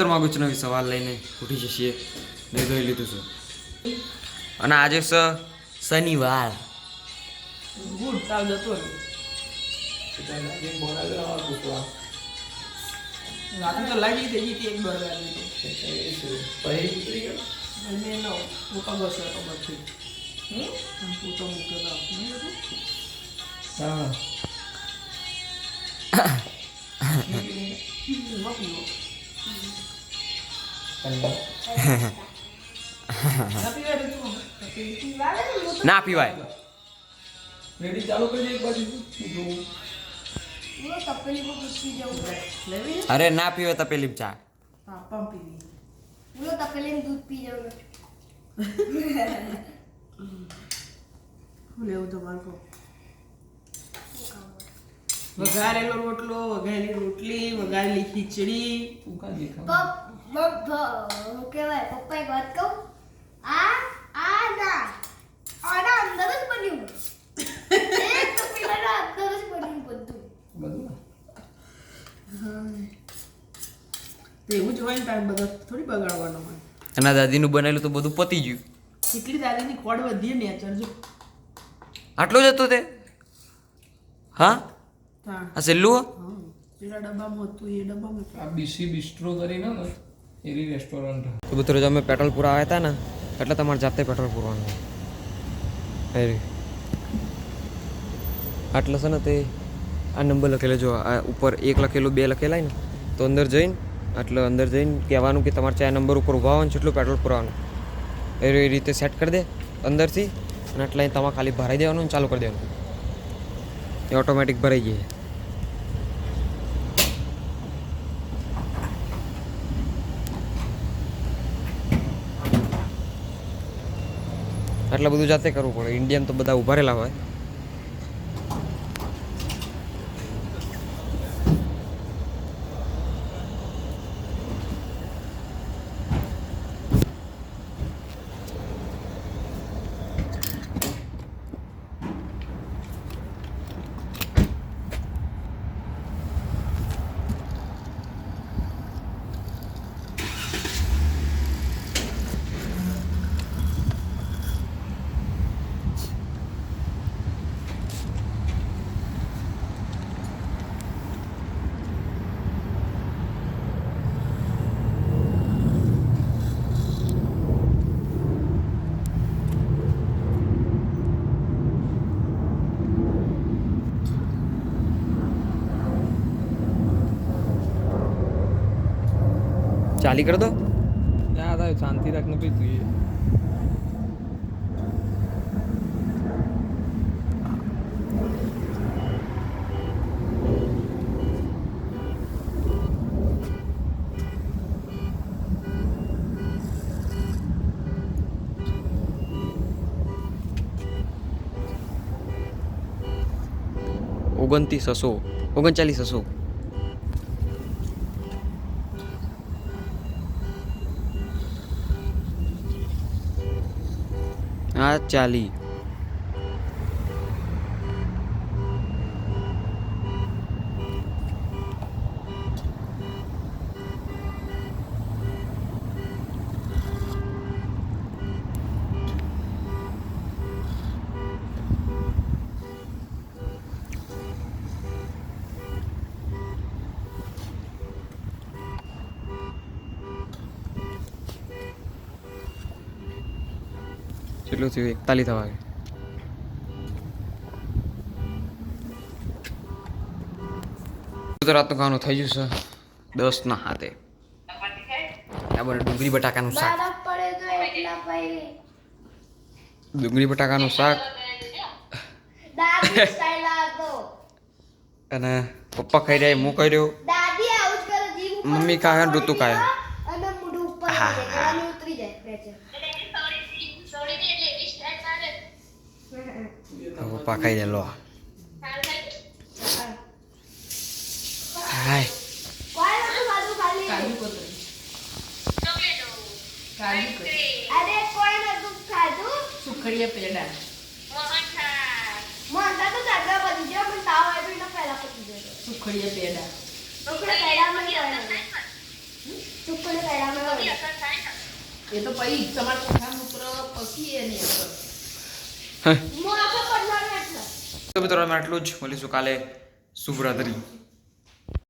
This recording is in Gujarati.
કબૂતરમાં નવી સવાલ લઈને ઉઠી જશે. મેં જોઈ લીધું છે. અને આજે છે શનિવાર. ગુડ તાવ જતો રાતે તો લાગી થઈ ગઈ હતી એક વાગે તો અને નો મોટા બસ ખબર છે હમ? તું તો મૂક્યો પીવો. ના પીવાય. રેડી ચાલુ કરી એક બાજુ? અરે ના પીવે તપેલી ચા. હા દૂધ પી જવું લેવું તમારે વઘારેલો રોટલો વઘારેલી રોટલી વઘારેલી ખીચડી. કહેવાય પપ્પા એક વાત કહું? આ આ ના. આના અંદર જ બન્યું. એક તો પેલાના અંદર જ બન્યું બધું. બધું તો એવું જ હોય ને બધા થોડી બગાડવાનો હોય. એના દાદીનું બનાવેલું તો બધું પતી ગયું. કેટલી દાદીની ખોડ વધી ને ચરજો આટલું જ હતો તે? હા? હા. આ છેલ્લું? પેલા ડબ્બામાં હતું એ ડબ્બામાં. આ બીસી બિસ્ટ્રો કરીને એરી રેસ્ટોરન્ટ તો રોજ અમે પેટ્રોલ પૂરા આવ્યા હતા ને, એટલે તમારે જાતે પેટ્રોલ પૂરવાનું. એરી. આટલે છે ને તે આ નંબર લખેલો, જો આ ઉપર એક લખેલું, બે લખેલા ને, તો અંદર જઈને એટલે અંદર જઈને કહેવાનું કે તમારે ચાર નંબર ઉપર ઊભા હોય જેટલું પેટ્રોલ પુરાવાનું. એ રીતે સેટ કરી દે અંદરથી, અને એટલે તમારે ખાલી ભરાઈ દેવાનું ચાલુ કરી દેવાનું. એ ઓટોમેટિક ભરાઈ જાય. એટલે બધું જાતે કરવું પડે. ઇન્ડિયન તો બધા ઊભા રહેલા હોય. ચાલી કર દો. ના થાય શાંતિ રાખને ભાઈ તું ઓગણત્રીસ હસો. ઓગણચાલીસ હસો. હા ચાલી. કેટલું થયું? એકતાલીસ થવા આવ્યું. તો ખાવાનું થઈ ગયું છે. દસ ના હાથે. આ બધું ડુંગળી બટાકાનું શાક. ડુંગળી બટાકાનું શાક. અને પપ્પા ખાઈ રહ્યા હું ખાઈ રહ્યો. મમ્મી ખાય ઋતુ ખાય. હા, હા. અને ઉતરી જાય પેચે. કાજુ કતરી. કાજુ કતરી. અરે કોઈ નતું ખાધું? સુખડીયા પેડા. મોંઘા તો જાગા બની ગયો પણ તાવ આવ્યો એના પહેલા પતી ગયો સુખડીયા પેડા. આપણે પહેલા મને સુપરને પહેલામાં એ તો પછી તમારે ચોથા મૂત્ર પછી એની તો મિત્રો આટલું જ મળીશું કાલે. શુભરાત્રી.